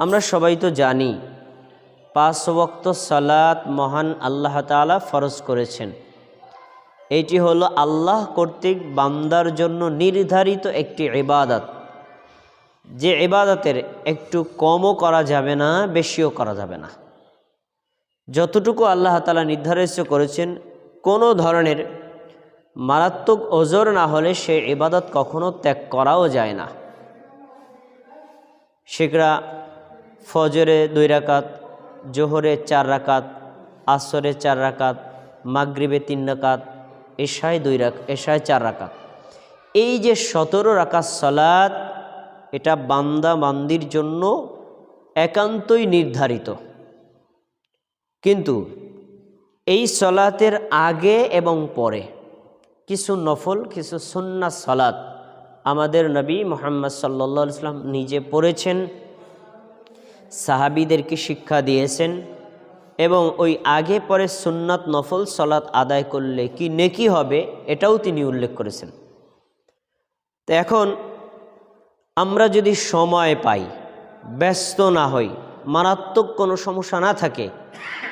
আমরা সবাই তো জানি, পাঁচ ওয়াক্ত সালাত মহান আল্লাহ তাআলা ফরজ করেছেন। এটি হলো আল্লাহ কর্তৃক বান্দার জন্য নির্ধারিত একটি ইবাদত। যে ইবাদতের একটু কমও করা যাবে না, বেশিও করা যাবে না। যতটুকু আল্লাহ তালা নির্ধারিত করেছেন, কোনো ধরনের মারাত্মক ওজোর না হলে সে ইবাদত কখনো ত্যাগ করাও যায় না। সেগুলা ফজরে দুই রাকাত, জোহরে চার রাকাত, আসরে চার রাকাত, মাগরিবে তিন রাকাত, এশায় দুই রাক, এশায় চার রাকাত। এই যে সতেরো রাকাত সলাদ এটা বান্দা বান্দির জন্য একান্তই নির্ধারিত। কিন্তু এই সলাতের আগে এবং পরে কিছু নফল, কিছু সুন্না সলাত আমাদের নবী মোহাম্মদ সাল্লা ইসলাম নিজে পড়েছেন। সাহাবিদেরকে শিক্ষা দিয়েছেন এবং ওই আগে পরে সুন্নাত নফল সলাৎ আদায় করলে কি নেকি হবে এটাও তিনি উল্লেখ করেছেন। তো এখন আমরা যদি সময় পাই, ব্যস্ত না হই, মারাত্মক কোনো সমস্যা না থাকে,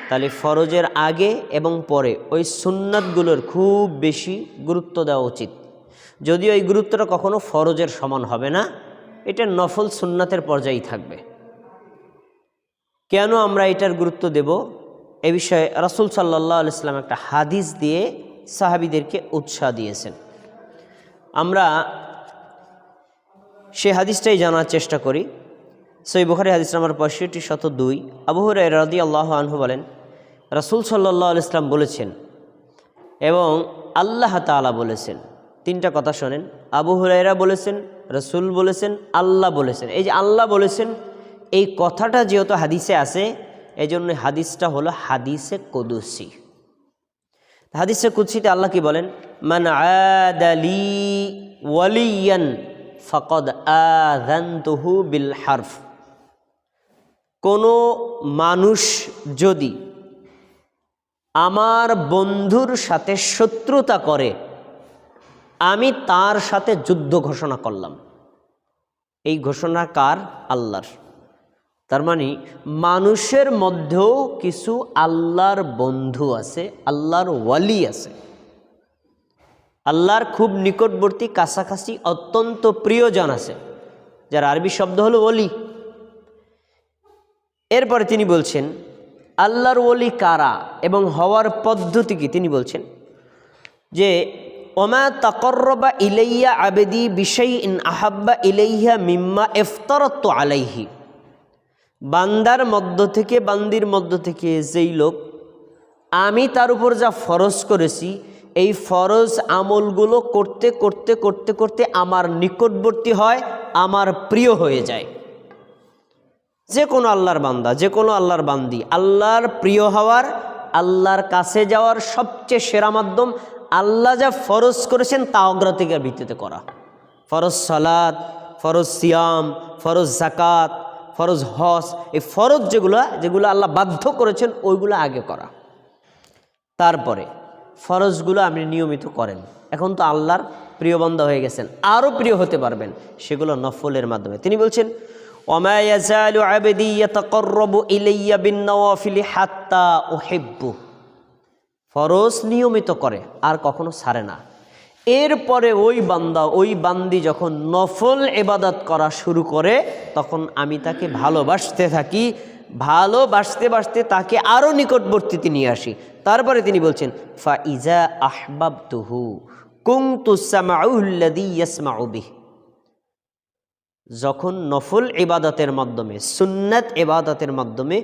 তাহলে ফরজের আগে এবং পরে ওই সুন্নাতগুলোর খুব বেশি গুরুত্ব দেওয়া উচিত। যদিও এই গুরুত্বটা কখনো ফরজের সমান হবে না, এটা নফল সুন্নাতের পর্যায়েই থাকবে। কেন আমরা এটার গুরুত্ব দেব? এ বিষয়ে রাসুল সাল্লাহ ইসলাম একটা হাদিস দিয়ে সাহাবিদেরকে উৎসাহ দিয়েছেন। আমরা সে হাদিসটাই জানার চেষ্টা করি। সই বুখারি হাদিস নাম্বার পঁয়ষট্টি, শত দুই। আবুহর রাদি আল্লাহ আনহু বলেন, রাসুল সাল্লাহ ইসলাম বলেছেন এবং আল্লাহ তালা বলেছেন। তিনটা কথা শোনেন। আবু হুরাইরা বলেছেন, রসুল বলেছেন, আল্লাহ বলেছেন। এই যে আল্লাহ বলেছেন এই কথাটা যেহেতু হাদিসে আছে এই জন্য হাদিসটা হলো হাদিসে কদুসি। হাদিসে কুৎসিতে আল্লাহ কি বলেন? মান আদালি ওয়ালিয়ান ফকদ আযানতুহু বিল হারফ। কোনো মানুষ যদি আমার বন্ধুর সাথে শত্রুতা করে, আমি তার সাথে যুদ্ধ ঘোষণা করলাম। এই ঘোষণা কার? আল্লাহর। তার মানে মানুষের মধ্যেও কিছু আল্লাহর বন্ধু আছে, আল্লাহর ওয়ালি আছে। আল্লাহর খুব নিকটবর্তী, কাছাকাছি অত্যন্ত প্রিয়জন আছে, যার আরবি শব্দ হলো ওলি। এরপরে তিনি বলছেন, আল্লাহর ওলি কারা এবং হওয়ার পদ্ধতি কি? তিনি বলছেন যে, ওমা তকর্রবা ইলাইয়া আবেদি বিষয় ইন আহাব্বা ইলাইহা মিম্মা এফতরত্ব আলাইহি। বান্দার মধ্য থেকে, বান্দির মধ্য থেকে যেই লোক, আমি তার উপর যা ফরজ করেছি, এই ফরজ আমলগুলো করতে করতে করতে করতে আমার নিকটবর্তী হয়, আমার প্রিয় হয়ে যায়। যে কোনো আল্লাহর বান্দা, যে কোনো আল্লাহর বান্দি, আল্লাহর প্রিয় হওয়ার, আল্লাহর কাছে যাওয়ার সবচেয়ে সেরা মাধ্যম, আল্লাহ যা ফরজ করেছেন তা অগ্রাধিকার ভিত্তিতে করা। ফরজ সালাদ ফরজ সিয়াম, ফরজ জাকাত ফরজ হস এই ফরজ যেগুলো যেগুলো আল্লাহ বাধ্য করেছেন, ওইগুলো আগে করা। তারপরে ফরজগুলো আপনি নিয়মিত করেন। এখন তো আল্লাহর প্রিয় বন্ধ হয়ে গেছেন, আরও প্রিয় হতে পারবেন, সেগুলো নফলের মাধ্যমে। তিনি বলছেন ফরজ নিয়মিত করে, আর কখনো ছাড়ে না। এরপরে ওই বান্দা, ওই বান্দি যখন নফল এবাদত করা শুরু করে, তখন আমি তাকে ভালোবাসতে থাকি, ভালোবাসতে বাসতে তাকে আরও নিকটবর্তীতে নিয়ে আসি। তারপরে তিনি বলছেন ফা ইজা আহবাব তুহু কুং তুসামাউল্লাদি ইয়াসমাউবিহ যখন নফল ইবাদতের মাধ্যমে, সুন্নাত ইবাদতের মাধ্যমে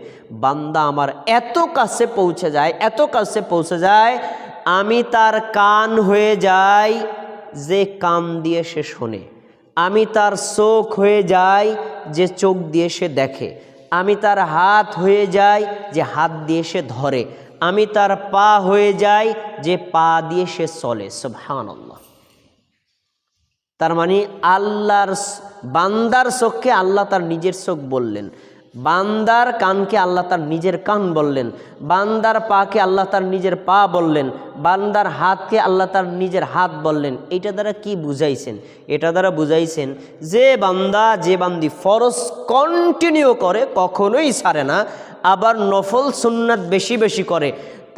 বান্দা আমার এত কাছে পৌঁছে যায়, এত কাছে পৌঁছে যায় আমি তার কান হয়ে যাই, যে কান দিয়ে সে শোনে। আমি তার চোখ হয়ে যাই, যে চোখ দিয়ে সে দেখে। আমি তার হাত হয়ে যাই, যে হাত দিয়ে সে ধরে। আমি তার পা হয়ে যাই, যে পা দিয়ে সে চলে। সুবহানাল্লাহ। তার মানে আল্লাহর বান্দার চোখকে আল্লাহ তার নিজের চোখ বললেন। বান্দার কানকে আল্লাহ তার নিজের কান বললেন, বান্দার পাকে আল্লাহ তার নিজের পা বললেন, বান্দার হাতকে আল্লাহ তার নিজের হাত বললেন। এটা দ্বারা কি বুঝাইছেন? এটা দ্বারা বুঝাইছেন যে বান্দা, যে বান্দি ফরজ কন্টিনিউ করে, কখনোই ছাড়ে না, আবার নফল সুন্নাত বেশি বেশি করে।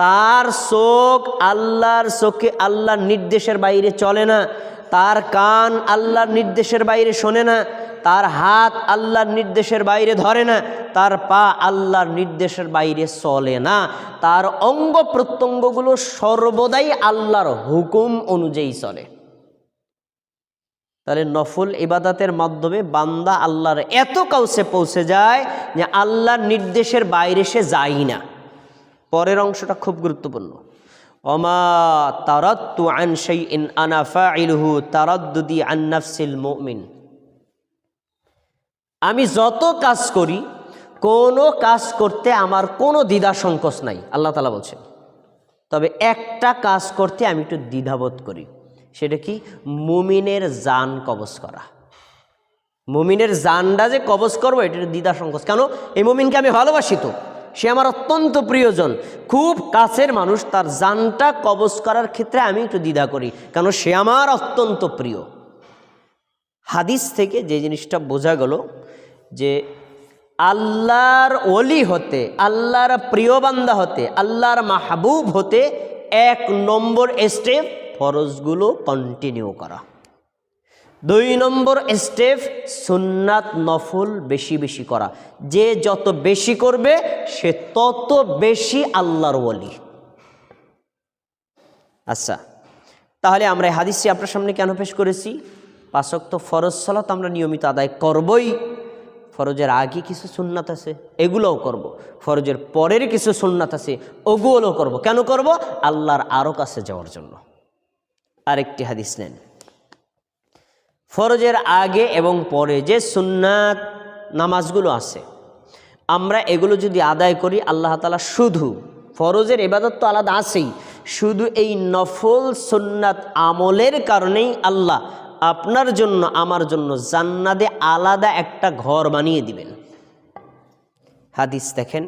তার চোখ আল্লাহর চোখে আল্লাহর নির্দেশের বাইরে চলে না, তার কান আল্লাহর নির্দেশের বাইরে শোনে না তার হাত আল্লাহর নির্দেশের বাইরে ধরে না, তার পা আল্লাহর নির্দেশের বাইরে চলে না। তার অঙ্গ প্রত্যঙ্গগুলো সর্বদাই আল্লাহর হুকুম অনুযায়ী চলে। তাহলে নফল ইবাদাতের মাধ্যমে বান্দা আল্লাহর এত কাউসে পৌঁছে যায় যে আল্লাহর নির্দেশের বাইরে সে যায় না। পরের অংশটা খুব গুরুত্বপূর্ণ। অমা তারাত্তু আন শাইইন আনা ফাইলহু তারাদ্দুদি আন নাফসিল মুমিন। আমি যত কাজ করি, কোনো কাজ করতে আমার কোনো দ্বিধা সংকোচ নাই, আল্লাহ তালা বলছেন। তবে একটা কাজ করতে আমি একটু দ্বিধাবোধ করি, সেটা কি? মুমিনের জান কবজ করা। মুমিনের জানটা যে কবজ করব, এটা দ্বিধা সংকোচ। কেন? এই মুমিনকে আমি ভালোবাসি তো। সে আমার অত্যন্ত প্রিয়জন। খুব কাছের মানুষ, তার জানটা কবজ করার ক্ষেত্রে আমি একটু দ্বিধা করি। কেন? সে আমার অত্যন্ত প্রিয়। হাদিস থেকে যে জিনিসটা বোঝা গেল যে আল্লাহর অলি হতে, আল্লাহর প্রিয় বান্দা হতে, আল্লাহর মাহবুব হতে এক নম্বর স্টেপ ফরজগুলো কন্টিনিউ করা। দুই নম্বর স্টেপ সুন্নাত নফল বেশি বেশি করা। যে যত বেশি করবে, সে তত বেশি আল্লাহর ওলি। আচ্ছা তাহলে আমরা হাদিসটি আপনার সামনে কেন পেশ করেছি? পাশক তো ফরজ সালাত আমরা নিয়মিত আদায় করবই ফরজের আগে কিছু সুন্নাত আছে, এগুলোও করব। ফরজের পরের কিছু সুন্নাত আছে, ওগুলোও করব। কেন করব আল্লাহর আরও কাছে যাওয়ার জন্য আরেকটি হাদিস নেন ফরজের আগে এবং পরে যে সুন্নাত, নামাজগুলো আছে, আমরা এগুলো যদি আদায় করি, আল্লাহ তালা শুধু ফরজের এবাদত তো আলাদা আছেই, শুধু এই নফল সুন্নাত আমলের কারণেই আল্লাহ আপনার জন্য, আমার জন্য জান্নাতে আলাদা একটা ঘর বানিয়ে দিবেন। হাদিস দেখেন,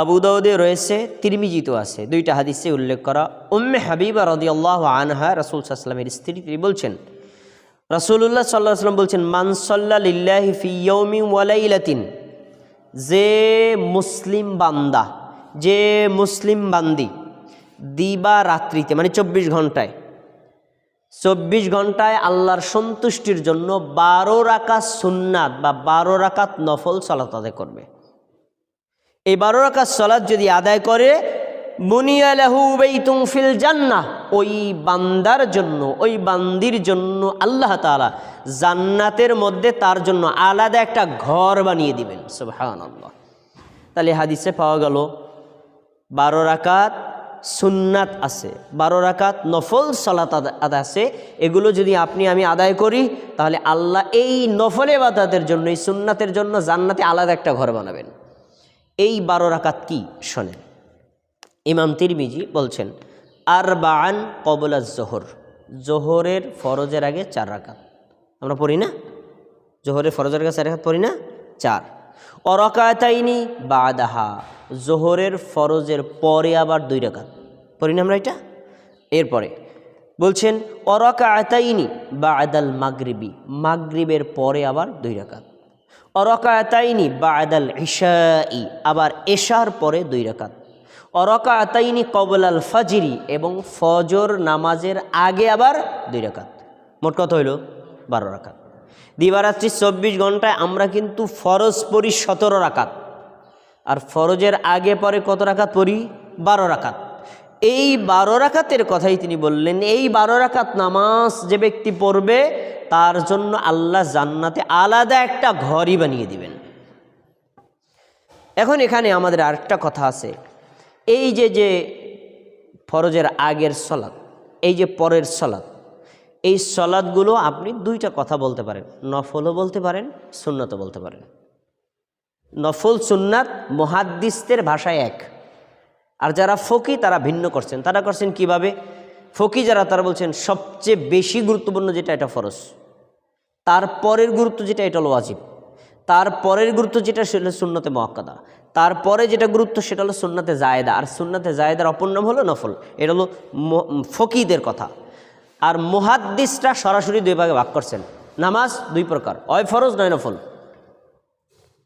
আবু দাউদে রয়েছে তিরমিজিত আছে। দুইটা হাদিসে উল্লেখ করা, উম্মে হাবিবা রদিয়াল্লাহ আনহা, রসুল সাল্লামের স্ত্রী, তিনি বলছেন রসুল্লাহ সাল্লাহ সাল্লাম বলছেন মানসল্লা লিল্লাহি ফিয়মি ওয়ালাইলাতিন যে মুসলিম বান্দা, যে মুসলিম বান্দি, দিবা রাত্রিতে মানে চব্বিশ ঘন্টায় চব্বিশ ঘন্টায় আল্লাহর সন্তুষ্টির জন্য বারো রাকাত সুন্নাত বা বারো রাকাত নফল সলাত আদায় করবে। এই বারো রাকাত সলাৎ যদি আদায় করে ফিল জান্নাহ, ওই বান্দার জন্য, ওই বান্দির জন্য আল্লাহ তাআলা জান্নাতের মধ্যে তার জন্য আলাদা একটা ঘর বানিয়ে দিবেন। সুবহানাল্লাহ। তাহলে হাদিসে পাওয়া গেল, বারো রাকাত সুন্নাত আছে। বারো রাকাত নফল সলাত আছে। এগুলো যদি আপনি আমি আদায় করি, তাহলে আল্লাহ এই নফল এবাদাতের জন্য, এই সুন্নাতের জন্য জান্নাতে আলাদা একটা ঘর বানাবেন। এই বারো রাকাত কি শোনেন? ইমাম তিরমিজি বলছেন আর বান কবলা জোহর। জোহরের ফরজের আগে চার রাকাত। আমরা পড়ি না? জোহরের ফরজের আগে চার রাকাত পড়ি না? চার। অরকাতাইনি বাদাহা। জোহরের ফরজের পরে আবার দুই রাকাত। পড়ি না আমরা এটা? এরপরে বলছেন অরকা আতাইনি বা আদাল মাগরিবি। মাগরিবের পরে আবার দুই রাকাত। অরকা আতাইনি বা আদাল ইশাই, আবার এশার পরে দুই রাকাত। অরকা আতাইনি কবলাল ফাজিরি এবং ফজর নামাজের আগে আবার দুই রাকাত। মোট কত হইল? বারো রাকাত। দিবারাত্রি চব্বিশ ঘন্টায় আমরা কিন্তু ফরজ পড়ি সতেরো রাকাত। আর ফরজের আগে পরে কত রাকাত পড়ি? বারো রাকাত। এই বারো রাকাতের কথাই তিনি বললেন, এই বারো রাকাত নামাজ যে ব্যক্তি পড়বে, তার জন্য আল্লাহ জান্নাতে আলাদা একটা ঘরই বানিয়ে দিবেন। এখন এখানে আমাদের আরেকটা কথা আছে। এই যে যে ফরজের আগের সলাদ এই যে পরের সলাদ এই সলাদগুলো আপনি দুইটা কথা বলতে পারেন। নফলও বলতে পারেন, সুন্নতও বলতে পারেন। নফল, সুন্নাত, মহাদ্দিসদের ভাষায় এক। আর যারা ফকি, তারা ভিন্ন করছেন। তারা করছেন কীভাবে? ফকি যারা, তারা বলছেন সবচেয়ে বেশি গুরুত্বপূর্ণ যেটা, এটা ফরজ। তারপরের গুরুত্ব যেটা, এটা হলো ওয়াজিব। তারপরের গুরুত্ব যেটা, সেটা সুন্নতে মহাক্কাদা তারপরে যেটা গুরুত্ব, সেটা হলো সুন্নাতে জায়দা। আর সুন্নাতে জায়দার অপর নাম হলো নফল। এটা হলো ফকিদের কথা। আর মুহাদ্দিসরা সরাসরি দুই ভাগে ভাগ করছেন। নামাজ দুই প্রকার। হয় ফরজ, নয় নফল।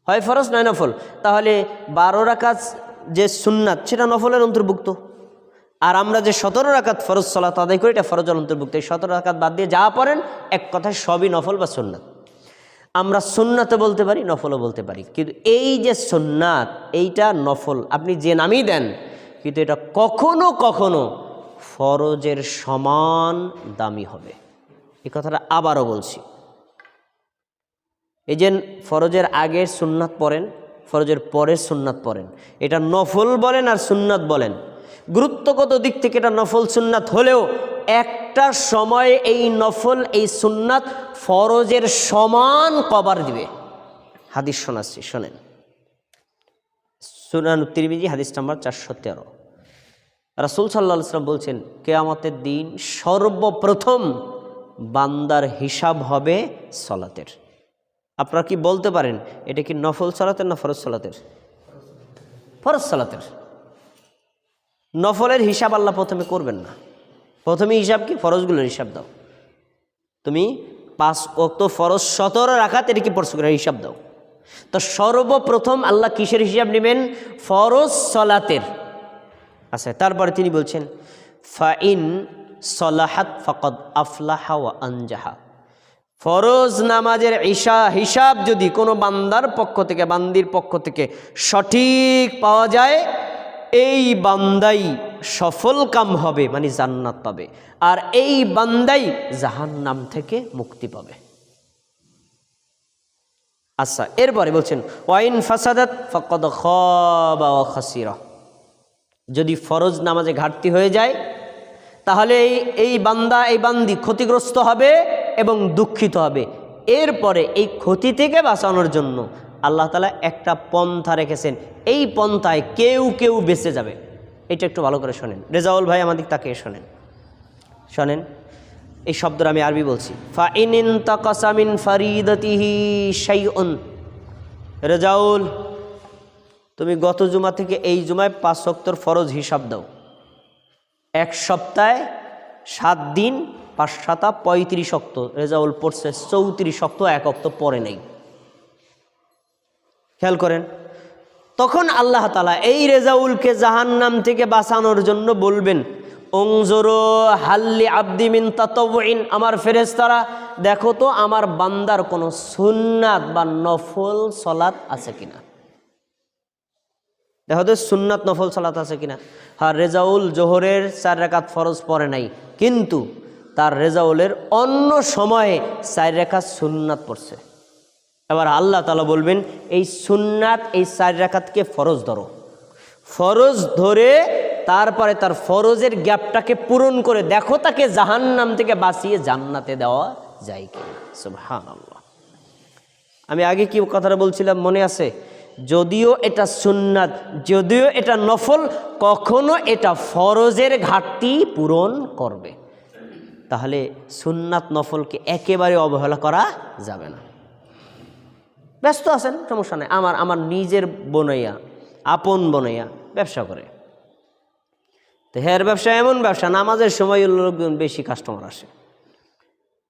হয় ফরজ, নয় নফল। তাহলে বারো রাকাত যে সুন্নাত, সেটা নফলের অন্তর্ভুক্ত। আর আমরা যে সতেরো রাকাত ফরজ সলাত আদায় করি, এটা ফরজের অন্তর্ভুক্ত। এই সতেরো রাকাত বাদ দিয়ে যা পড়েন, এক কথায় সবই নফল বা সুন্নাত। আমরা সুন্নাতে বলতে পারি, নফলও বলতে পারি। কিন্তু এই যে সুন্নাত, এইটা নফল। আপনি যে নামই দেন, কিন্তু এটা কখনো কখনো ফরজের সমান দামি হবে। এই কথাটা আবারও বলছি। এই যে ফরজের আগে সুন্নাত পড়েন ফরজের পরে সুন্নাত পড়েন। এটা নফল বলেন আর সুন্নাত বলেন। গুরুত্বগত দিক থেকে এটা নফল সুন্নাত হলেও একটা সময়ে এই নফল, এই সুন্নাত ফরজের সমান কবার দিবে। হাদিস শোনাচ্ছি, শোনেন। সুনান তিরমিজি, হাদিস নাম্বার চারশো তেরো। রাসুল সাল্লাহ সাল্লাম বলছেন, কেয়ামতের দিন সর্বপ্রথম বান্দার হিসাব হবে সলাতের। আপনারা কি বলতে পারেন, এটা কি নফল সালাতের না ফরজ সালাতের? ফরজ সালাতের। নফলের হিসাব আল্লাহ প্রথমে করবেন না। প্রথমে হিসাব কি? ফরজগুলোর হিসাব দাও। তুমি পাঁচ অক্ত ফরজ সতেরো রাখাত এটা কি পড়ছো করে হিসাব দাও। তো সর্বপ্রথম আল্লাহ কিসের হিসাব নেবেন? ফরজ সলাতের। আচ্ছা তারপরে তিনি বলছেন ফাইন সলাহাত ফকদ আফলাহা আনজাহা। ফরজ নামাজের ঈশা হিসাব যদি কোনো বান্দার পক্ষ থেকে, বান্দির পক্ষ থেকে সঠিক পাওয়া যায়, এই বান্দাই সফল কাম হবে মানে জান্নাত পাবে। আর এই বান্দাই জাহান্নাম থেকে মুক্তি পাবে। আচ্ছা এরপরে বলছেন, ওয়াইন ফাসাদাত ফকদ ওয়া যদি ফরজ নামাজে ঘাটতি হয়ে যায়, তাহলে এই এই বান্দা, এই বান্দি ক্ষতিগ্রস্ত হবে এবং দুঃখিত হবে। এরপরে এই ক্ষতি থেকে বাঁচানোর জন্য আল্লাহ তালা একটা পন্থা রেখেছেন। এই পন্থায় কেউ কেউ বেঁচে যাবে। এটা একটু ভালো করে শোনেন। রেজাউল ভাই আমাদের তাকে শোনেন। শোনেন, এই শব্দটা আমি আরবি বলছি। ফা ইনিন তাকাসামিন রেজাউল, তুমি গত জুমা থেকে এই জুমায় পাঁচ সপ্তর ফরজ হিসাব দাও। এক সপ্তাহে সাত দিন পাঁচ সাতা পঁয়ত্রিশ অক্ত, রেজাউল পড়ছে চৌত্রিশ অক্ত, এক অক্ত পরে নেই। খেয়াল করেন, তখন আল্লাহ তালা এই রেজাউলকে জাহান্নাম থেকে বাঁচানোর জন্য বলবেন অংজরো হাল্লি আব্দিমিন তাতবিন আমার ফেরেস্তারা দেখো তো আমার বান্দার কোনো সুন্নাত বা নফল সলাত আছে কিনা? দেখো তো সুন্নাত, নফল সালাত আছে কিনা? হ্যাঁ রেজাউল জোহরের চার রেখাত ফরজ পড়ে নাই, কিন্তু তার রেজাউলের অন্য সময়ে চার রেখাত সুন্নাত পড়ছে। এবার আল্লাহ তালা বলবেন, এই সুন্নাত, এই চার রেখাতকে ফরজ ধরো। ফরজ ধরে তারপরে তার ফরজের গ্যাপটাকে পূরণ করে দেখো তাকে জাহান্নাম থেকে বাঁচিয়ে জান্নাতে দেওয়া যায় কি আল্লাহ আমি আগে কি কথাটা বলছিলাম মনে আছে? যদিও এটা সুন্নাত, যদিও এটা নফল, কখনো এটা ফরজের ঘাটতি পূরণ করবে। তাহলে সুন্নাত নফলকে একেবারে অবহেলা করা যাবে না। ব্যস্ত আছেন, সমস্যা নেই। আমার আমার নিজের বনইয়া, আপন বনইয়া ব্যবসা করে। তো হের ব্যবসা এমন ব্যবসা, নামাজের সময় লোকজন বেশি কাস্টমার আসে।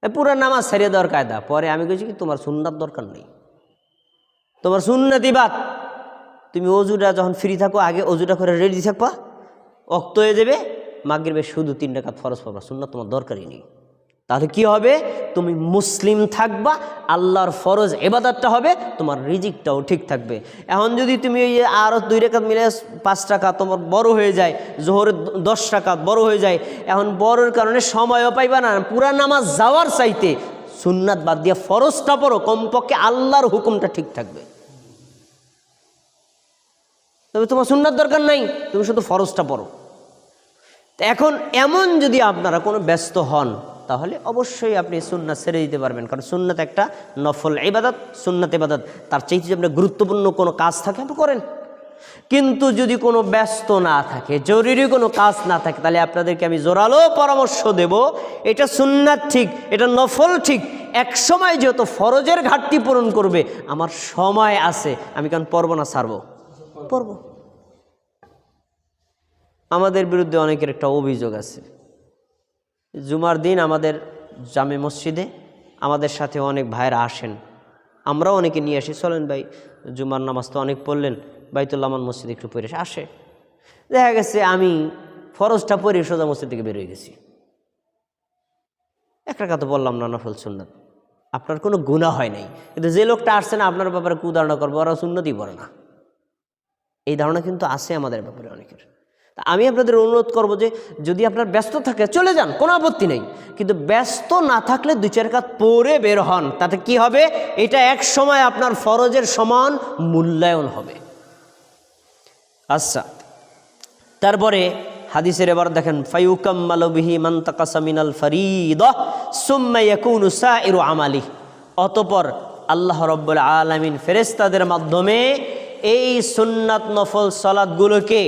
পুরো নামাজ ছাড়িয়ে দেওয়ার কায়দা। পরে আমি বলছি কি, তোমার সুন্নাত দরকার নেই। তোমার সুন্নতি বাদ। তুমি অজুটা যখন ফ্রি থাকো, আগে অজুটা করে রেডি থাকবা। অক্ত হয়ে যাবে মাগরিবে শুধু তিন টাকা ফরজ পড়বা, সুন্নাত তোমার দরকারই নেই। তাহলে কি হবে? তুমি মুসলিম থাকবা, আল্লাহর ফরজ এবাদতটা হবে, তোমার রিজিকটাও ঠিক থাকবে। এখন যদি তুমি ওই আরও দুই রেখাত মিলে পাঁচ টাকা তোমার বড় হয়ে যায়, জোহরের দশ টাকা বড় হয়ে যায়, এখন বড়র কারণে সময়ও পাইবা না। পুরা নামাজ যাওয়ার চাইতে সুন্নাত বাদ দিয়ে ফরজটা পড়ো, কমপক্ষে আল্লাহর হুকুমটা ঠিক থাকবে। তবে তোমার সুন্নাত দরকার নাই, তুমি শুধু ফরজটা পড়ো। এখন এমন যদি আপনারা কোনো ব্যস্ত হন, তাহলে অবশ্যই আপনি সুন্নাত ছেড়ে দিতে পারবেন। কারণ সুন্নাত একটা নফল ইবাদত, সুন্নাত ইবাদত, তার চাইতে যদি আপনার গুরুত্বপূর্ণ কোনো কাজ থাকে, আপনি করেন। কিন্তু যদি কোনো ব্যস্ত না থাকে, জরুরি কোনো কাজ না থাকে, তাহলে আপনাদেরকে আমি জোরালো পরামর্শ দেব, এটা সুন্নাত ঠিক, এটা নফল ঠিক। এক সময় যেহেতু ফরজের ঘাটতি পূরণ করবে, আমার সময় আছে, আমি কারণ পড়ব না, ছাড়বো। পড়ব। আমাদের বিরুদ্ধে অনেকের একটা অভিযোগ আছে। জুমার দিন আমাদের জামে মসজিদে আমাদের সাথে অনেক ভাইরা আসেন। আমরাও অনেকে নিয়ে আসি। চলেন ভাই, জুমার নামাজ তো অনেক পড়লেন, বাইতুল্লাহ আমার মসজিদে একটু পরে আসে। দেখা গেছে আমি ফরজটা পড়ে সোজা মসজিদ থেকে বেরোয় গেছি। একটা কথা বললাম না, নফল সুন্নত। আপনার কোনো গুণা হয় নাই। কিন্তু যে লোকটা আসছে না, আপনার ব্যাপারে কুধারণা করব ওরা সুন্নতি পড়ে না। এই ধারণা কিন্তু আছে আমাদের ব্যাপারে অনেকের। তা আমি আপনাদের অনুরোধ করব যে যদি আপনার ব্যস্ত থাকে, চলে যান, কোনো আপত্তি নেই। কিন্তু ব্যস্ত না থাকলে দুই চার কাজ পরে বের হন। তাতে কি হবে? এটা এক সময় আপনার ফরজের সমান মূল্যায়ন হবে। আচ্ছা তারপরে হাদিসের এবার দেখেন ফাইউকাম ফাইউকাম্মালবিহি মান্তাকাসামিনাল ফরিদ সুম্মা ইয়াকুনু সাইরু আমালি। অতপর আল্লাহ রব্বুল আলামিন ফেরেস্তাদের মাধ্যমে এই সুন্নাত নফল সালাতগুলোকে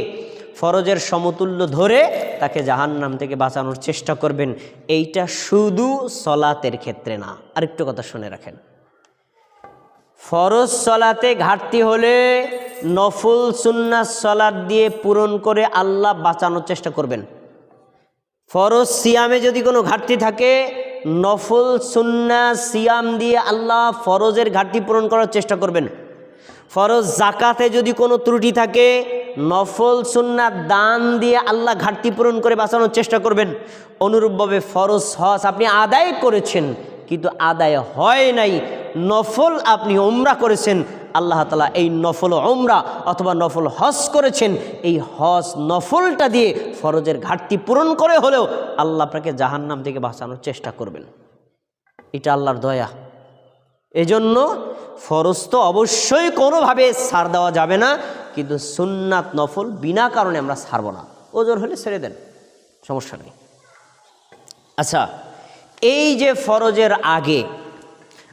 ফরজের সমতুল্য ধরে তাকে জাহান্নাম থেকে বাঁচানোর চেষ্টা করবেন। এইটা শুধু সলাতের ক্ষেত্রে না। আরেকটু কথা শুনে রাখেন। ফরজ সলাতে ঘাটতি হলে নফল সুন্নাত সলাদ দিয়ে পূরণ করে আল্লাহ বাঁচানোর চেষ্টা করবেন। ফরজ সিয়ামে যদি কোনো ঘাটতি থাকে, নফল সুন্না সিয়াম দিয়ে আল্লাহ ফরজের ঘাটতি পূরণ করার চেষ্টা করবেন। ফরজ জাকাতে যদি কোনো ত্রুটি থাকে, নফল সুন্নাত দান দিয়ে আল্লাহ ঘাটতি পূরণ করে বাঁচানোর চেষ্টা করবেন। অনুরূপভাবে ফরজ হজ আপনি আদায় করেছেন, কিন্তু আদায় হয় নাই। নফল আপনি ওমরা করেছেন, আল্লাহ তালা এই নফল ওমরা অথবা নফল হজ করেছেন, এই হজ নফলটা দিয়ে ফরজের ঘাটতি পূরণ করে হলেও আল্লাহ আপনাকে জাহান্নাম থেকে বাঁচানোর চেষ্টা করবেন। এটা আল্লাহর দয়া। এজন্য ফরজ তো অবশ্যই কোনোভাবে সার দেওয়া যাবে না, কিন্তু সুন্নাত নফল বিনা কারণে আমরা ছাড়ব না। ওজোর হলে ছেড়ে দেন, সমস্যা নেই। আচ্ছা এই যে ফরজের আগে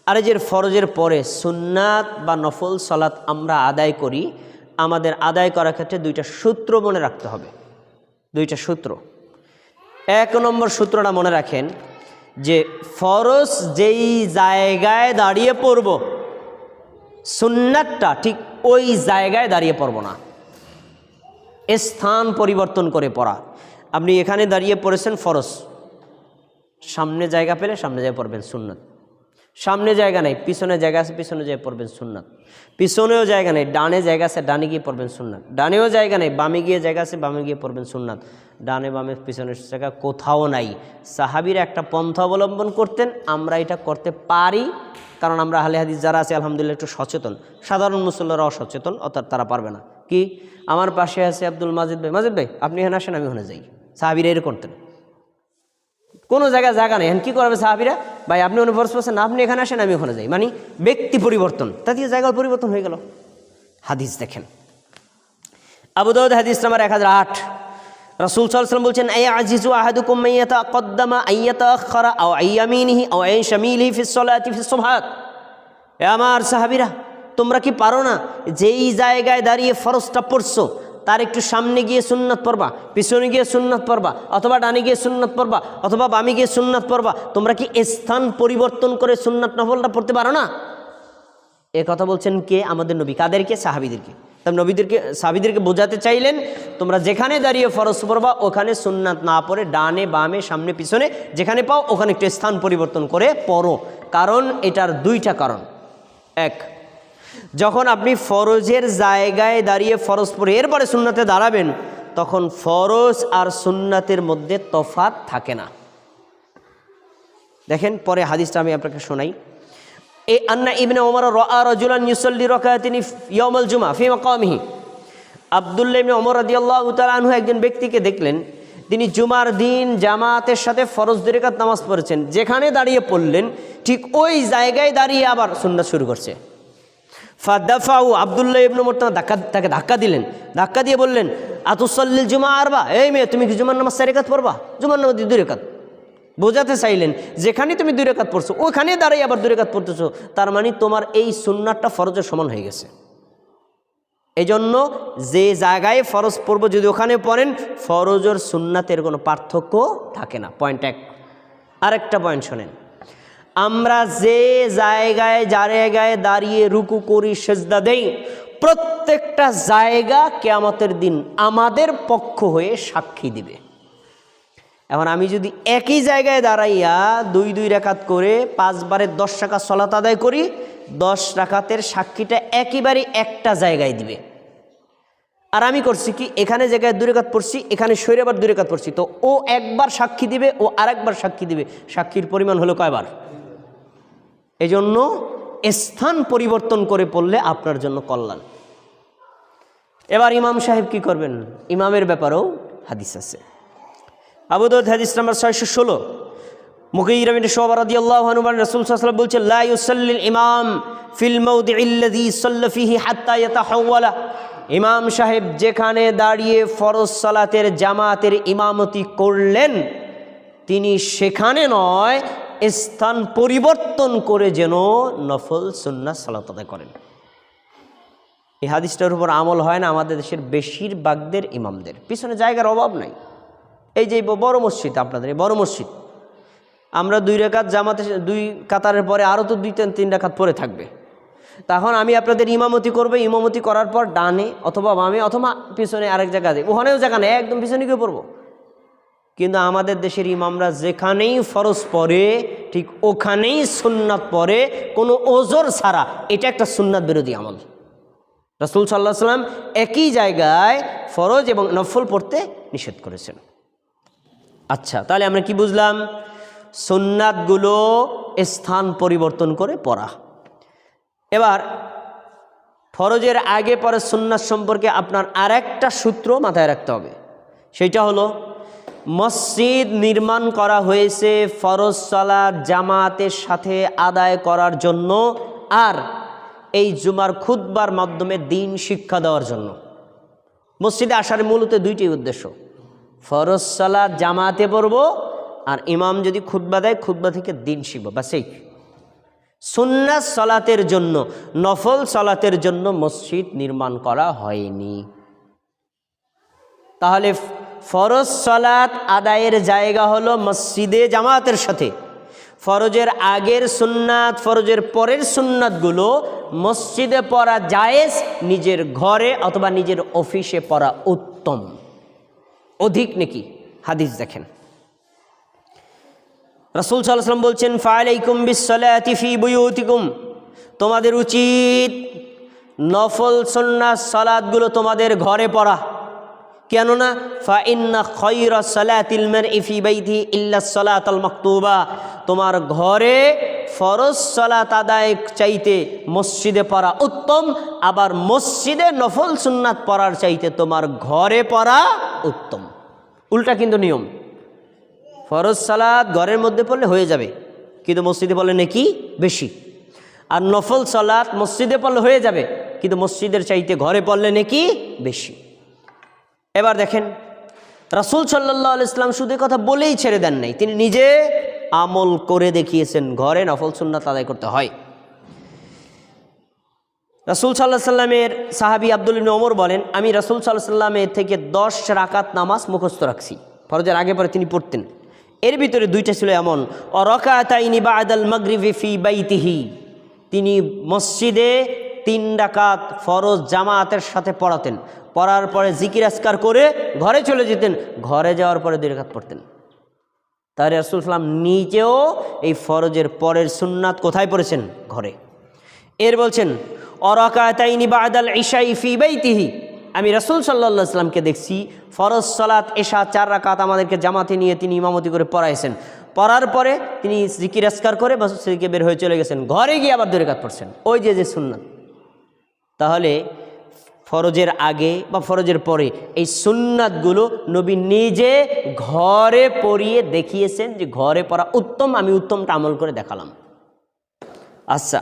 আর এই যে ফরজের পরে সুন্নাত বা নফল সলাত আমরা আদায় করি, আমাদের আদায় করার ক্ষেত্রে দুইটা সূত্র মনে রাখতে হবে। দুইটা সূত্র। এক নম্বর সূত্রটা মনে রাখেন যে ফরজ যেই জায়গায় দাঁড়িয়ে পড়ব, সুন্নাতটা ঠিক ওই জায়গায় দাঁড়িয়ে পড়ব না। স্থান পরিবর্তন করে পড়া। আপনি এখানে দাঁড়িয়ে পড়েছেন ফরজ। সামনে জায়গা পেলে সামনে যায় পড়বেন সুন্নাত। সামনে জায়গা নেই, পিছনে জায়গা আছে, পিছনে যেয়ে পড়বেন সুন্নাত। পিছনেও জায়গা নেই, ডানে জায়গা আছে, ডানে গিয়ে পড়বেন সুন্নাত। ডানেও জায়গা নেই, বামে গিয়ে জায়গা আছে, বামে গিয়ে পড়বেন সুন্নাত। ডানে বামে পিছনের জায়গা কোথাও নাই। সাহাবিরা একটা পন্থা অবলম্বন করতেন, আমরা এটা করতে পারি, কারণ আমরা আহলে হাদিস যারা আছে, আলহামদুলিল্লাহ একটু সচেতন। সাধারণ মুসল্লারা অসচেতন, অর্থাৎ তারা পারবে না। কি? আমার পাশে আছে আব্দুল মাজিদ ভাই। মাজিদ ভাই, আপনি এখানে আসেন, আমি ওখানে যাই। সাহাবিরা এর করতেন। কোনো জায়গায় জায়গা নেই। এখন কী করবে সাহাবিরা? ভাই, আপনি অনুভব করছেন আপনি এখানে আসেন, আমি ওখানে যাই। মানে ব্যক্তি পরিবর্তন। তাতে জায়গার পরিবর্তন হয়ে গেল। হাদিস দেখেন। আবু দাউদ হাদিস নাম্বার এক হাজার আট। রাসূল ওয়াসাল্লাম বলছেন আয়া আজিজু আহাদুকুম মাইয়াতা কদ্দামা আইয়াতা আখারা আও আইয়ামিনিহি আও আই শামিলিহি ফিস সালাতি ফিস সুবহাত। এ আমার সাহাবীরা, তোমরা কি পারো না যেই জায়গায় দাঁড়িয়ে ফরজটা পড়ছো, তার একটু সামনে গিয়ে সুন্নাত পড়বা, পিছনে গিয়ে সুন্নাত পড়বা, অথবা ডানে গিয়ে সুন্নাত পড়বা, অথবা বামে গিয়ে সুন্নাত পড়বা, তোমরা কি স্থান পরিবর্তন করে সুন্নাত নফলটা পড়তে পারো না? এ কথা বলছেন কে? আমাদের নবী। কাদেরকে? সাহাবিদেরকে। তার নবীদেরকে, সাহাবিদেরকে বোঝাতে চাইলেন, তোমরা যেখানে দাঁড়িয়ে ফরজ পড়বা, ওখানে সুন্নাত না পড়ে ডানে, বামে, সামনে, পিছনে, যেখানে পাও, ওখানে একটু স্থান পরিবর্তন করে পড়ো। কারণ এটার দুইটা কারণ। এক, যখন আপনি ফরজের জায়গায় দাঁড়িয়ে ফরজ পড়ে, এরপরে সুন্নাতে দাঁড়াবেন, তখন ফরজ আর সুন্নাতের মধ্যে তফাত থাকে না। দেখেন, পরে হাদিসটা আমি আপনাকে শোনাই। এ আন্না ইবনে ওমর রা রাজুলান ইউসাল্লি রাকাতিনি ইয়াউমাল জুমা ফি মাকামিহি। আব্দুল্লাহ ইবনে ওমর রাদিয়াল্লাহু তাআলা আনহু একজন ব্যক্তিকে দেখলেন, তিনি জুমার দিন জামাতের সাথে ফরজ দুই রাকাত নামাজ পড়েছেন, যেখানে দাঁড়িয়ে পড়লেন, ঠিক ওই জায়গায় দাঁড়িয়ে আবার সুন্নাত শুরু করছে। ফাদাফাউ, আবদুল্লাহ ইবনু মোর্তামা ধাক্কা তাকে ধাক্কা দিলেন। ধাক্কা দিয়ে বললেন, আতুসল্লিল জুমা আরবা? এই মেয়ে, তুমি কি জুমার নামাজ চার পড়বা? জুমার নামাজ দুই রেখাত। বোঝাতে চাইলেন, যেখানে তুমি দুই রেখাত পড়ছো, ওখানে দাঁড়াই আবার দুই রেখাত পড়তেছো, তার মানে তোমার এই সুন্নাতটা ফরজের সমান হয়ে গেছে। এই জন্য যে জায়গায় ফরজ পড়ব, যদি ওখানে পড়েন, ফরজের সুন্নাতের কোনো পার্থক্য থাকে না। পয়েন্ট এক। আরেকটা পয়েন্ট শোনেন। আমরা যে জায়গায় জায়গায় দাঁড়িয়ে রুকু করি, সেজদা দেই, প্রত্যেকটা জায়গা কেয়ামতের দিন আমাদের পক্ষ হয়ে সাক্ষী দিবে। এখন আমি যদি একই জায়গায় দাঁড়াইয়া দুই দুই রেখাত করে পাঁচবারের দশ টাকা সলাত আদায় করি, দশ রাকাতের সাক্ষীটা একেবারে একটা জায়গায় দিবে। আর আমি করছি কি, এখানে জায়গায় দুই রেখাত পড়ছি, এখানে সৈরে আবার দুই রেখাত পড়ছি। তো ও একবার সাক্ষী দিবে, ও আরেকবার সাক্ষী দিবে। সাক্ষীর পরিমাণ হলো কয়বার? এই জন্য স্থান পরিবর্তন করে পড়লে আপনার জন্য কল্যাণ। এবার ইমাম সাহেব কি করবেন? ইমামের ব্যাপারেও হাদিস আছে। আবুদৌদ হাদিস নাম্বার ছয়শো ষোলো। মুকিরামিন সোহবার রাদি আল্লাহ হনুমান রসুল সাল্লাম বলছে লা ইউসাল্লিল ইমাম ফিল মাউদিল্লাযী সাল্লা ফিহি হাত্তা ইয়াতাহাওয়ালা। ইমাম সাহেব যেখানে দাঁড়িয়ে ফরজ সালাতের জামাতের ইমামতি করলেন, তিনি সেখানে নয়, স্থান পরিবর্তন করে যেন নফল সুন্না সালাত আদায় করেন। এই হাদিসটার উপর আমল হয় না, আমাদের দেশের বেশিরভাগদের ইমামদের। পিছনে জায়গার অভাব নাই। এই যে বড় মসজিদ আপনাদের, এই বড় মসজিদ। আমরা দুই রেখাত জামাতে, দুই কাতারের পরে আরও তো দুই তিন তিন রেখাত পরে থাকবে। তখন আমি আপনাদের ইমামতি করব, ইমামতি করার পর ডানে অথবা বামে অথবা পিছনে আরেক জায়গা দেয় ওখানেও জায়গা নেই, একদম পিছনে গিয়ে পড়ব। কিন্তু আমাদের দেশের ইমামরা যেখানেই ফরজ পড়ে, ঠিক ওখানেই সুন্নাত পড়ে, কোনো ওজোর ছাড়া, এটা একটা সুন্নাত বিরোধী আমল। রাসুল সাল্লাহ সাল্লাম একই জায়গায় ফরজ এবং নফল পড়তে নিষেধ করেছেন। আচ্ছা তাহলে আমরা কি বুঝলাম? সুন্নাতগুলো স্থান পরিবর্তন করে পড়া। এবার, ফরজের আগে পরে সুন্নাত সম্পর্কে আপনার আরেকটা সূত্র মাথায় রাখতে হবে। সেইটা হলো, মসজিদ নির্মাণ করা হয়েছে ফরজ সালাদ জামাতের সাথে আদায় করার জন্য আর এই জুমার খুদ্বার মাধ্যমে দিন শিক্ষা দেওয়ার জন্য। মসজিদে আসার মূলত দুইটি উদ্দেশ্য। ফরজ সালাদ জামাতে পড়ব, আর ইমাম যদি খুদ্া দেয় খুদ্া থেকে দিন শিখব বা সেই সুন্নাত সলাতের জন্য, নফল সলাতের জন্য মসজিদ নির্মাণ করা হয়নি। তাহলে ফরজ সলাত আদায়ের জায়গা হলো মসজিদে জামাতের সাথে। ফরজের আগের সুন্নাত, ফরজের পরের সুন্নাতগুলো মসজিদে পড়া জায়েজ, নিজের ঘরে অথবা নিজের অফিসে পড়া উত্তম। অধিক নেকি? হাদিস দেখেন। রসুল সাল্লাম বলছেন ফালাইকুম বিসলাতি ফি বুয়ুতিকুম। তোমাদের উচিত নফল সন্ন্যাস সালাদগুলো তোমাদের ঘরে পড়া। কেননা ফা ইন্না খৈর সালাতিল মের ইফি বাইথি ইল্লা সালাতাল মাকতুবা, তোমার ঘরে ফরজ সালাত আদায় চাইতে মসজিদে পড়া উত্তম, আবার মসজিদে নফল সুন্নাত পড়ার চাইতে তোমার ঘরে পড়া উত্তম। উল্টা কিন্তু নিয়ম। ফরজ সালাত ঘরের মধ্যে পড়লে হয়ে যাবে, কিন্তু মসজিদে পড়লে নাকি? বেশি। আর নফল সালাত মসজিদে পড়লে হয়ে যাবে, কিন্তু মসজিদের চাইতে ঘরে পড়লে নাকি? বেশি। এবার দেখেন, রাসুল সাল্লাহ ইসলাম শুধু কথা বলেই ছেড়ে দেন নাই, তিনি নিজে আমল করে দেখিয়েছেন, ঘরে নফল সুন্নাত আদায় করতে হয়। রাসুল সাল্লাহ সাল্লামের সাহাবি আব্দুল ওমর বলেন, আমি রাসুল সাল্লাহ সাল্লামের থেকে দশ রাকাত নামাজ মুখস্থ রাখছি, ফরজের আগে পরে তিনি পড়তেন। এর ভিতরে দুইটা ছিল এমন ও বা আদাল মগরিফি বাইতিহি। তিনি মসজিদে তিন ডাকাত ফরজ জামাতের সাথে পড়াতেন। পড়ার পরে জিকির আসকার করে ঘরে চলে যেতেন। ঘরে যাওয়ার পরে দুই রেখাত পড়তেন। তাহলে রাসুল সাল্লাম নিজেও এই ফরজের পরের সুন্নাত কোথায় পড়েছেন? ঘরে। এর বলছেন, অরকাতাইনি বাদাল ইশাই ফি বাইতিহি। আমি রসুল সাল্লা সাল্লামকে দেখছি, ফরজ সালাত এশা চার রাকাত আমাদেরকে জামাতে নিয়ে তিনি ইমামতি করে পড়াইছেন। পড়ার পরে তিনি জিকির আসকার করে মসজিদকে বের হয়ে চলে গেছেন। ঘরে গিয়ে আবার দুই কাত পড়ছেন। ওই যে যে সুন্নাত। তাহলে ফরজের আগে বা ফরজের পরে, এই সুন্নাতগুলো নবী নিজে ঘরে পড়িয়ে দেখিয়েছেন যে ঘরে পড়া উত্তম, আমি উত্তমটা আমল করে দেখালাম। আচ্ছা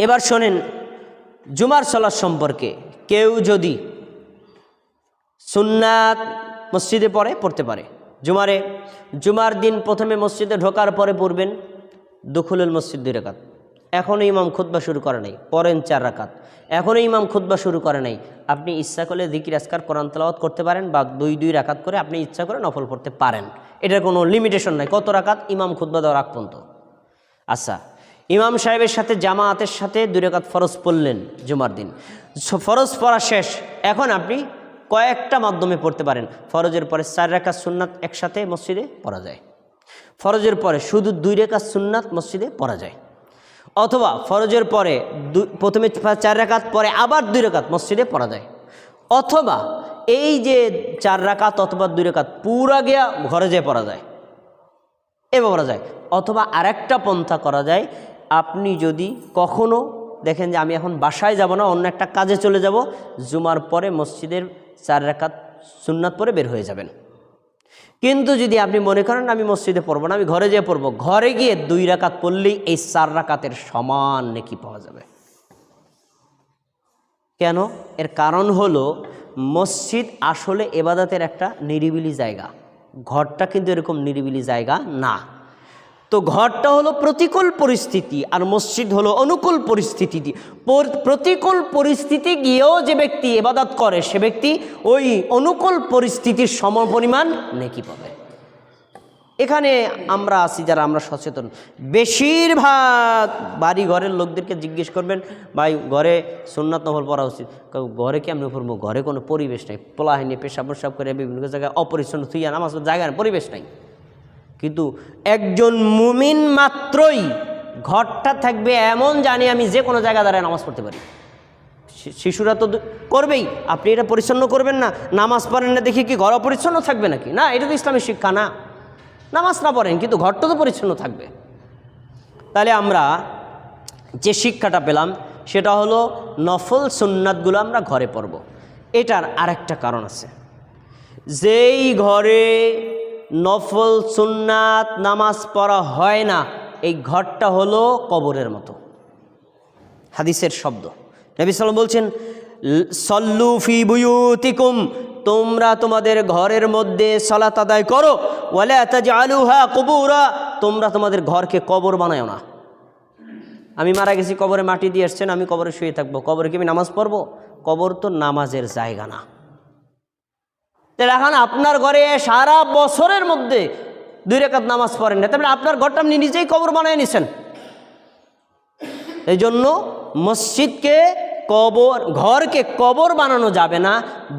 এবার শোনেন, জুমার সলার সম্পর্কে কেউ যদি সুন্নাত মসজিদে পড়ে, পড়তে পারে। জুমারে, জুমার দিন প্রথমে মসজিদে ঢোকার পরে পড়বেন দুখুলুল মসজিদ দুই রেখাত। এখনও ইমাম খুদ্া শুরু করে নাই পরেন চার রাকাত। এখনও ইমাম খুদ্া শুরু করে নাই। আপনি ইচ্ছা করলে দিকির আসকার কোরআন তালাওয়াত করতে পারেন বা দুই দুই রাকাত করে আপনি ইচ্ছা করে নফল পড়তে পারেন। এটার কোনো লিমিটেশন নাই। কত রাকাত ইমাম খুদ্া দেওয়ার আগ পর্যন্ত? আচ্ছা ইমাম সাহেবের সাথে জামায়াতের সাথে দুই রেখাত ফরজ পড়লেন জুমার দিন। ফরজ পড়া শেষ। এখন আপনি কয়েকটা মাধ্যমে পড়তে পারেন। ফরজের পরে চার রেখা সুন্নাত একসাথে মসজিদে পড়া যায়। ফরজের পরে শুধু দুই রেখা সুন্নাত মসজিদে পড়া যায়। অথবা ফরজের পরে প্রথমে চার রাকাত, পরে আবার দুই রেখাত মসজিদে পড়া যায়। অথবা এই যে চার রাকাত অথবা দুই রেখাত পুরা গিয়া ঘরে যেয়ে পড়া যায়। এভাবে করা যায়। অথবা আরেকটা পন্থা করা যায়, আপনি যদি কখনো দেখেন যে আমি এখন বাসায় যাব না, অন্য একটা কাজে চলে যাব, জুমার পরে মসজিদের চার রাকাত সুন্নাত পরে বের হয়ে যাবেন। কিন্তু যদি আপনি মনে করেন আমি মসজিদে পড়ব না, আমি ঘরে যেয়ে পড়ব, ঘরে গিয়ে দুই রাকাত পড়লেই এই চার রাকাতের সমান নেকি পাওয়া যাবে। কেন? এর কারণ হলো মসজিদ আসলে এবাদাতের একটা নিরিবিলি জায়গা, ঘরটা কিন্তু এরকম নিরিবিলি জায়গা না। তো ঘরটা হলো প্রতিকূল পরিস্থিতি আর মসজিদ হলো অনুকূল পরিস্থিতি। প্রতিকূল পরিস্থিতি গিয়েও যে ব্যক্তি এবাদত করে সে ব্যক্তি ওই অনুকূল পরিস্থিতির সমপরিমাণ নেকি পাবে। এখানে আমরা আছি যারা আমরা সচেতন। বেশিরভাগ বাড়ি ঘরের লোকদেরকে জিজ্ঞেস করবেন ভাই ঘরে সুন্নাত নফল পড়া উচিত? ঘরে কেমন পড়ব? ঘরে কোনো পরিবেশ নাই। পোলাহিনী পেশাব প্রসাব করে বিভিন্ন জায়গায় অপরিচ্ছন্ন থুইয়া নামাজ জায়গা নেই, পরিবেশ নাই। কিন্তু একজন মুমিন মাত্রই ঘরটা থাকবে এমন জানি আমি যে কোনো জায়গা দাঁড়ায় নামাজ পড়তে পারি। শিশুরা তো করবেই। আপনি এটা পরিচ্ছন্ন করবেন না। নামাজ পড়েন না দেখি কি ঘর অপরিচ্ছন্ন থাকবে নাকি? না, এটা তো ইসলামের শিক্ষা না। নামাজ না পড়েন, কিন্তু ঘরটা তো পরিচ্ছন্ন থাকবে। তাহলে আমরা যে শিক্ষাটা পেলাম, সেটা হলো নফল সুন্নাতগুলো আমরা ঘরে পড়ব। এটার আরেকটা কারণ আছে। যেই ঘরে নফল সুন্নাত নামাজ পড়া হয় না। এই ঘরটা হলো কবরের মতো। হাদিসের শব্দ। নবী সাল্লাম বলছেন "ল- সল্লু ফি বুয়ুতিকুম, তোমরা তোমাদের ঘরের মধ্যে সলাত আদায় করো, ওয়ালা তাজআলুহা কুবুরা, তোমরা তোমাদের ঘরকে কবর বানায় না। আমি মারা গেছি, কবরে মাটি দিয়ে এসছেন, আমি কবরে শুয়ে থাকব। কবরে কি আমি নামাজ পড়ব? কবর তো নামাজের জায়গা না। তাহলে এখন আপনার ঘরে সারা বছরের মধ্যে দুই রেখাত নামাজ পড়েন না। তাহলে আপনার ঘরটা আপনি নিজেই কবর বানিয়ে নিছেন। এই জন্য মসজিদকে কবর, ঘরকে কবর বানানো যাবে না।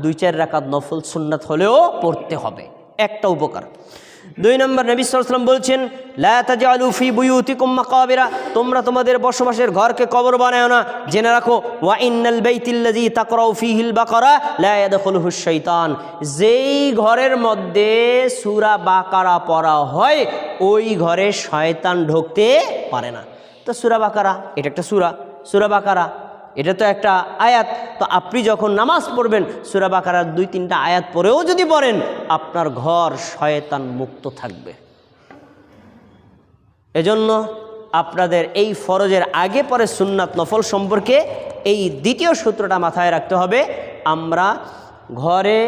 দুই চার রাকাত নফল সুন্নাত হলেও পড়তে হবে। একটা উপকার। দুই নম্বর নবী সাল্লাম বলছেন, লা তাজআলু ফি বুয়ুতিকুম মাকাবিরা তোমরা তোমাদের বসবাসের ঘরকে কবর বানায় না। জেনে রাখো, ওয়া ইন্নাল বাইতিল্লাযী তাকরাউ ফীহিল বাকারা, লা ইয়াদখুলুহু শাইতান যেই ঘরের মধ্যে সূরা বাকারা পড়া হয়, ওই ঘরে শয়তান ঢুকতে পারে না। তো সুরা বাকারা, এটা একটা সুরা। সুরা বাকারা এটা তো একটা আয়াত। তো আপনি যখন নামাজ পড়বেন, সুরা বাকারার দুই, তিনটা আয়াত পরেও যদি পড়েন, আপনার ঘর শয়তান মুক্ত থাকবে। এজন্য আপনাদের এই ফরজের আগে পরে সুন্নাত নফল সম্পর্কে এই দ্বিতীয় সূত্রটা মাথায় রাখতে হবে। আমরা ঘরে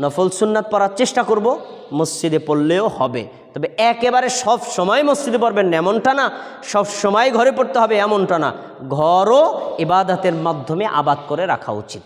নফল সুন্নাত পড়ার চেষ্টা করব, মসজিদে পড়লেও হবে। তবে একেবারে সব সময় মসজিদে পড়বেন না, এমনটা না। সব সময় ঘরে পড়তে হবে, এমনটা না। ঘরও ইবাদতের মাধ্যমে আবাদ করে রাখা উচিত।